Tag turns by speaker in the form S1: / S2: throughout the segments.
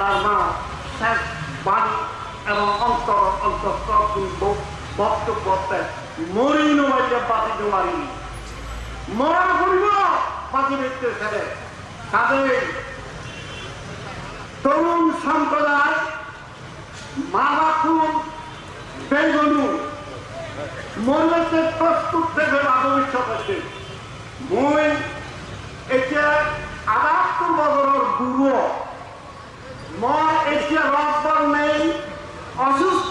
S1: জেলার মা শেষ বাণী এবং অন্তর অন্তর বক্তব্য বাঁচিতে পারিনি মরা করিব বাঁচি ছেড়ে তরুণ সম্প্রদায় মাবাকুল বেগুনু মরলেতে প্রস্তুত থেকে ভবিষ্যৎ আছে মই এতিয়া ৰবৰ নেই অসুস্থ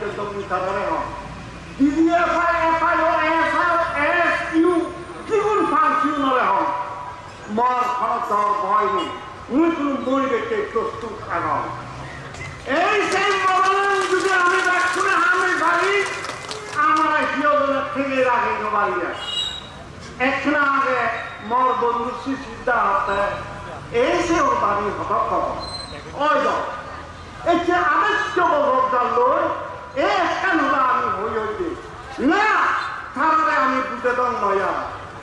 S1: সামনে এলে পর্যন্ত মুই সারারে হম ডিজিএফআই এফআই ও এসআই এস ইউ যিকোন ফাংশন হলে হম মর খনত ভয় নেই মই দেখে প্রস্তুত থাকম এই সেই মরণ যদি আমি দেখুনে আমি পারি আমার হিয়জনের থেকে রাখি নবাড়িয়া একখানা আগে মর বন্ধু সিদ্ধা হতে এই সে ও তারি হত ওই যাও এই যে আদিত্য বদল লই এই একটা নবা আমি হই হইতে না তারারে আমি বুঝে দন নয়া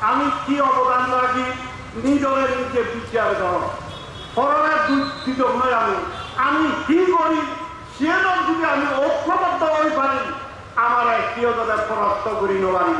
S1: আমি কি অবদান রাখি? নিজের নিজে বিচার কর করোনার দুঃখিত হয়ে আমি। আমি কি করি? সে যদি আমি ঐক্যবদ্ধ হয়ে পারি, আমার কিয় তাদের পরাস্ত করি নবারি